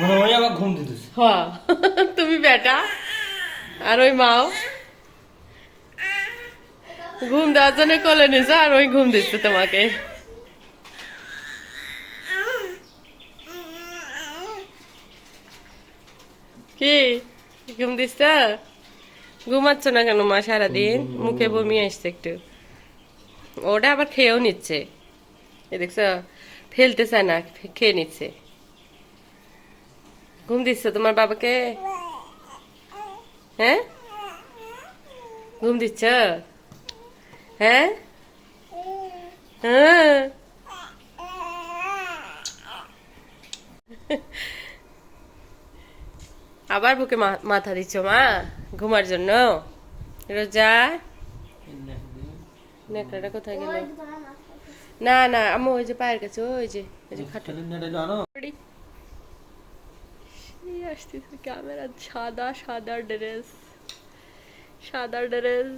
মনে তুমি বেটা আর ওই মাও। ঘুম দেওয়ার জন্য কোলে নিছে আর ওই ঘুম দিচ্ছে তোমাকে। কি? ঘুম দিচ্ছ ঘুমাচ্ছ না কেন মা সারাদিন? মুখে বমি আসছে একটু। ওটা আবার খেয়েও নিচ্ছে। এ দেখছ? ফেলতে চায় না খেয়ে নিচ্ছে। ঘুম দিচ্ছ তোমার বাবাকে? হ্যাঁ? ঘুম দিচ্ছ? হ্যাঁ? হ্যাঁ? আবার বুকে মাথা দিচ্ছ মা? ঘুমার জন্য? রোজা? নেকড়াটা কোথায় গেল? না না আম্মু ওই যে পায়ের কাছে ওই যে ওই যে খাট? আসতেছে ক্যামেরা সাদা সাদা ড্রেস। সাদা ড্রেস।